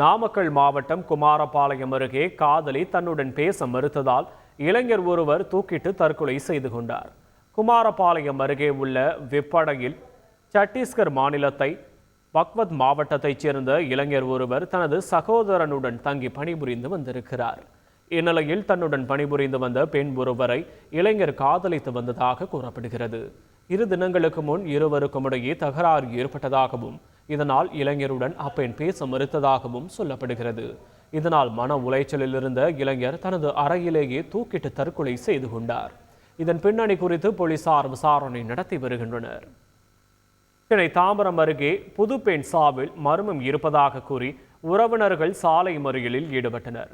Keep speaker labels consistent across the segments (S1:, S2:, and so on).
S1: நாமக்கல் மாவட்டம் குமாரபாளையம் அருகே காதலி தன்னுடன் பேச மறுத்ததால் இளைஞர் ஒருவர் தூக்கிட்டு தற்கொலை செய்து கொண்டார். குமாரபாளையம் அருகே உள்ள விப்படையில் சத்தீஸ்கர் மாநிலத்தை பக்வத் மாவட்டத்தைச் சேர்ந்த இளைஞர் ஒருவர் தனது சகோதரனுடன் தங்கி பணிபுரிந்து வந்திருக்கிறார். இந்நிலையில் தன்னுடன் பணிபுரிந்து வந்த பெண் ஒருவரை இளைஞர் காதலித்து வந்ததாக கூறப்படுகிறது. இரு தினங்களுக்கு முன் இருவருக்கும் இடையே தகராறு ஏற்பட்டதாகவும் இதனால் இளைஞருடன் அப்பெண் பேச மறுத்ததாகவும் சொல்லப்படுகிறது. இதனால் மன உளைச்சலில் இருந்த இளைஞர் தனது அறையிலேயே தூக்கிட்டு தற்கொலை செய்து கொண்டார். இதன் பின்னணி குறித்து போலீசார் விசாரணை நடத்தி வருகின்றனர். சென்னை தாம்பரம் அருகே புதுப்பெண் சாவில் மர்மம் இருப்பதாக கூறி உறவினர்கள் சாலை மறியலில் ஈடுபட்டனர்.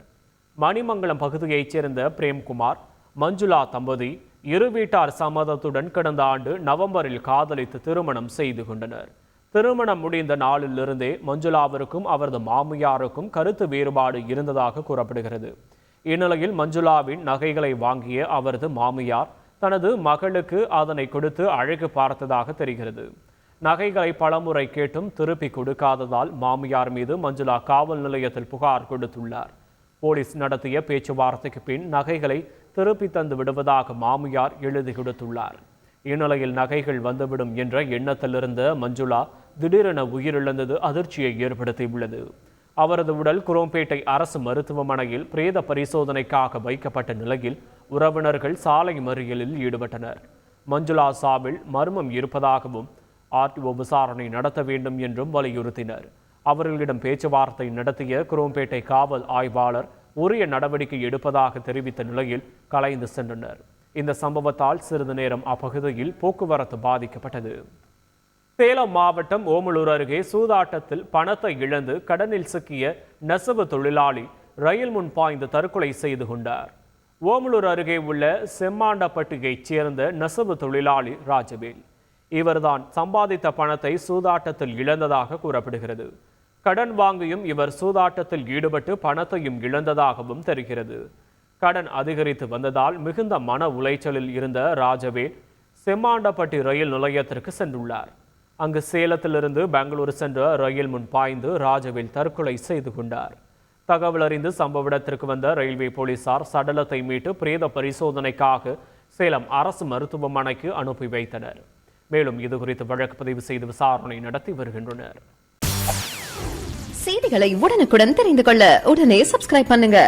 S1: மணிமங்கலம் பகுதியைச் சேர்ந்த பிரேம்குமார் மஞ்சுளா தம்பதி இரு வீட்டார் சம்மதத்துடன் கடந்த ஆண்டு நவம்பரில் காதலித்து திருமணம் செய்து கொண்டனர். திருமணம் முடிந்த நாளிலிருந்தே மஞ்சுளாவிற்கும் அவரது மாமியாருக்கும் கருத்து வேறுபாடு இருந்ததாக கூறப்படுகிறது. இந்நிலையில் மஞ்சுளாவின் நகைகளை வாங்கிய அவரது மாமியார் தனது மகளுக்கு அதனை கொடுத்து அழகு பார்த்ததாக தெரிகிறது. நகைகளை பலமுறை கேட்டும் திருப்பி கொடுக்காததால் மாமியார் மீது மஞ்சுளா காவல் நிலையத்தில் புகார் கொடுத்துள்ளார். போலீஸ் நடத்திய பேச்சுவார்த்தைக்கு பின் நகைகளை திருப்பி தந்து விடுவதாக மாமியார் எழுதி கொடுத்துள்ளார். இந்நிலையில் நகைகள் வந்துவிடும் என்ற எண்ணத்திலிருந்த மஞ்சுளா திடீரென உயிரிழந்தது அதிர்ச்சியை ஏற்படுத்தியுள்ளது. அவரது உடல் குரோம்பேட்டை அரசு மருத்துவமனையில் பிரேத பரிசோதனைக்காக வைக்கப்பட்ட நிலையில் உறவினர்கள் சாலை மறியலில் ஈடுபட்டனர். மஞ்சுளா சாவில் மர்மம் இருப்பதாகவும் ஆர்டிஓ விசாரணை நடத்த வேண்டும் என்றும் வலியுறுத்தினர். அவர்களிடம் பேச்சுவார்த்தை நடத்திய குரோம்பேட்டை காவல் ஆய்வாளர் உரிய நடவடிக்கை எடுப்பதாக தெரிவித்த நிலையில் கலைந்து சென்றனர். இந்த சம்பவத்தால் சிறிது நேரம் அப்பகுதியில் போக்குவரத்து பாதிக்கப்பட்டது. சேலம் மாவட்டம் ஓமலூர் அருகே சூதாட்டத்தில் பணத்தை இழந்து கடனில் சிக்கிய நெசவு தொழிலாளி ரயில் முன் பாய்ந்து தற்கொலை செய்து கொண்டார். ஓமலூர் அருகே உள்ள செம்மாண்டப்பட்டியைச் சேர்ந்த நெசவு தொழிலாளி ராஜவேல். இவர்தான் சம்பாதித்த பணத்தை சூதாட்டத்தில் இழந்ததாக கூறப்படுகிறது. கடன் வாங்கியும் இவர் சூதாட்டத்தில் ஈடுபட்டு பணத்தையும் இழந்ததாகவும் தெரிகிறது. கடன் அதிகரித்து வந்ததால் மிகுந்த மன உளைச்சலில் இருந்த ராஜவேல் செம்மாண்டப்பட்டி ரயில் நிலையத்திற்கு சென்றுள்ளார். அங்கு சேலத்திலிருந்து பெங்களூரு சென்ற ரயில் முன் பாய்ந்து ராஜவில் தற்கொலை செய்து கொண்டார். தகவல் அறிந்து சம்பவ இடத்திற்கு வந்த ரயில்வே போலீசார் சடலத்தை மீட்டு பிரேத பரிசோதனைக்காக சேலம் அரசு மருத்துவமனைக்கு அனுப்பி வைத்தனர். மேலும் இது குறித்து வழக்கு பதிவு செய்து விசாரணை நடத்தி வருகின்றனர்.
S2: செய்திகளை உடனுக்குடன் தெரிந்து கொள்ள உடனே சப்ஸ்கிரைப் பண்ணுங்க.